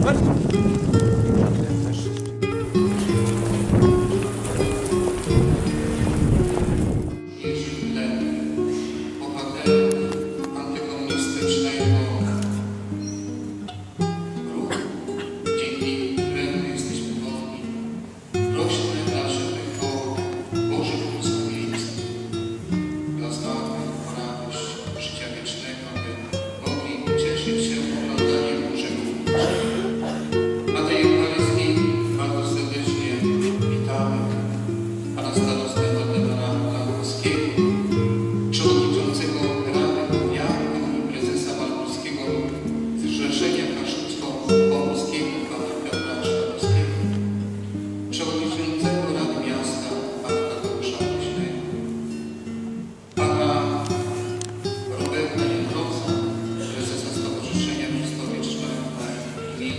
What? Ruchu,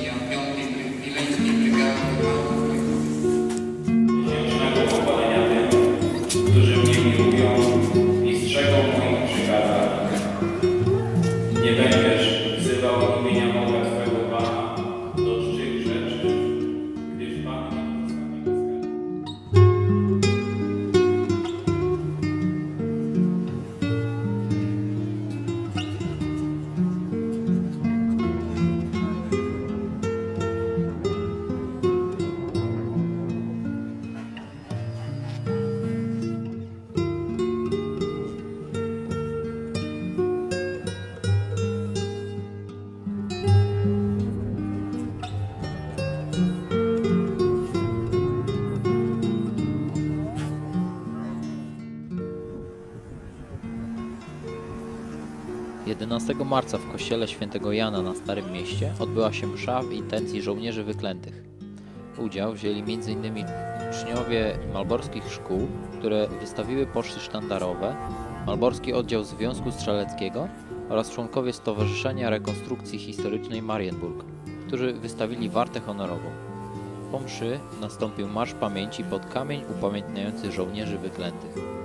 reunión 11 marca w kościele świętego Jana na Starym Mieście odbyła się msza w intencji żołnierzy wyklętych. Udział wzięli m.in. uczniowie malborskich szkół, które wystawiły poczty sztandarowe, malborski oddział Związku Strzeleckiego oraz członkowie Stowarzyszenia Rekonstrukcji Historycznej Marienburg, którzy wystawili wartę honorową. Po mszy nastąpił Marsz Pamięci pod kamień upamiętniający żołnierzy wyklętych.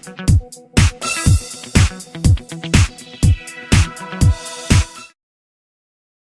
Thank you.